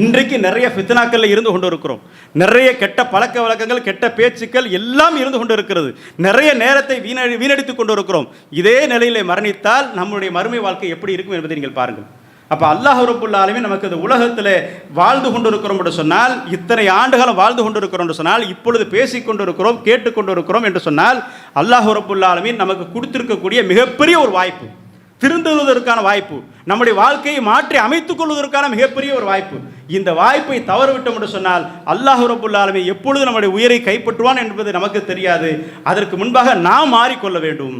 இன்றைக்கு நிறைய ஃபித்னாக்களில் இருந்து கொண்டு இருக்கிறோம் நிறைய கெட்ட பழக்க வழக்கங்கள் கெட்ட பேச்சுக்கள் எல்லாம் இருந்து கொண்டு இருக்கிறது நிறைய நேரத்தை வீணடி வீணடித்து கொண்டு இருக்கிறோம் இதே நிலையிலே மரணித்தால் நம்முடைய மறுமை வாழ்க்கை எப்படி இருக்கும் என்பதை நீங்கள் பாருங்கள். அப்போ அல்லாஹ் ரபுல்லாலுமே நமக்கு இந்த உலகத்தில் வாழ்ந்து கொண்டு இருக்கிறோம் என்று சொன்னால் இத்தனை ஆண்டுகளும் வாழ்ந்து கொண்டிருக்கிறோம் என்று சொன்னால் இப்பொழுது பேசிக் கொண்டிருக்கிறோம் கேட்டுக்கொண்டு இருக்கிறோம் என்று சொன்னால் அல்லாஹ் ரபுல்லாலுமே நமக்கு கொடுத்திருக்கக்கூடிய மிகப்பெரிய ஒரு வாய்ப்பு. திருந்துவதற்கான வாய்ப்பு நம்முடைய வாழ்க்கையை மாற்றி அமைத்துக் கொள்வதற்கான மிகப்பெரிய ஒரு வாய்ப்பு. இந்த வாய்ப்பை தவறவிட்டோம் என்று சொன்னால் அல்லாஹ் ரபுல்லாலுமே எப்பொழுது நம்முடைய உயிரை கைப்பற்றுவான் என்பது நமக்கு தெரியாது. அதற்கு முன்பாக நாம் மாறிக்கொள்ள வேண்டும்.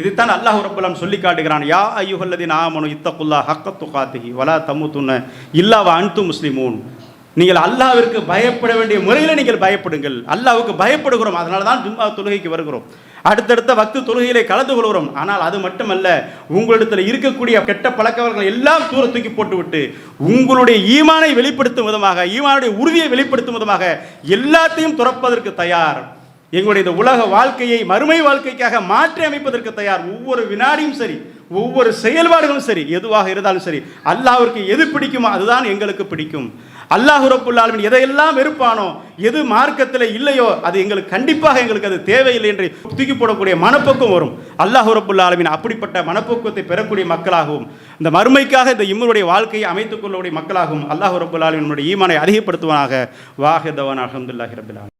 இதுதான் அல்லாஹ் ரபுல்லாம் சொல்லி காட்டுகிறான். யா ஐயுகல்லதின் நாமனு இத்தகுல்லா ஹக்கத்து காத்திகி வலா தம்மு துண்ண இல்லாவா அன்து முஸ்லிமூன். நீங்கள் அல்லாவிற்கு பயப்பட வேண்டிய முறையில் நீங்கள் பயப்படுங்கள். அல்லாவுக்கு பயப்படுகிறோம். அதனால தான் ஜும்மா தொழுகைக்கு வருகிறோம். அடுத்தடுத்த வக்து தொழுகையிலே கலந்து கொள்கிறோம். ஆனால் அது மட்டுமல்ல உங்களிடத்தில் இருக்கக்கூடிய கெட்ட பழக்கவர்கள் எல்லாம் தூர தூக்கி போட்டுவிட்டு உங்களுடைய ஈமானை வெளிப்படுத்தும் விதமாக ஈமானுடைய உறுதியை வெளிப்படுத்தும் விதமாக எல்லாத்தையும் துறப்பதற்கு தயார். எங்களுடைய இந்த உலக வாழ்க்கையை மறுமை வாழ்க்கைக்காக மாற்றி அமைப்பதற்கு தயார். ஒவ்வொரு வினாடியும் சரி ஒவ்வொரு செயல்பாடுகளும் சரி எதுவாக இருந்தாலும் சரி அல்லாவிற்கு எது பிடிக்குமோ அதுதான் எங்களுக்கு பிடிக்கும். அல்லாஹு ரப்புல்லாலுமின் எதையெல்லாம் வெறுப்பானோ எது மார்க்கத்தில் இல்லையோ அது எங்களுக்கு கண்டிப்பாக எங்களுக்கு அது தேவையில்லை என்று தூக்கி போடக்கூடிய மனப்போக்கம் வரும். அல்லாஹு ரப்புல்லாலுமின் அப்படிப்பட்ட மனப்போக்கத்தை பெறக்கூடிய மக்களாகவும் இந்த மறுமைக்காக இந்த இம்மருடைய வாழ்க்கையை அமைத்துக் கொள்ளக்கூடிய மக்களாகவும் அல்லாஹு ரப்புல்லாலுமின் ஈமானை அதிகப்படுத்துவனாக. வாஹிதவன் அஹமதுல்லாஹி ரபுல்லா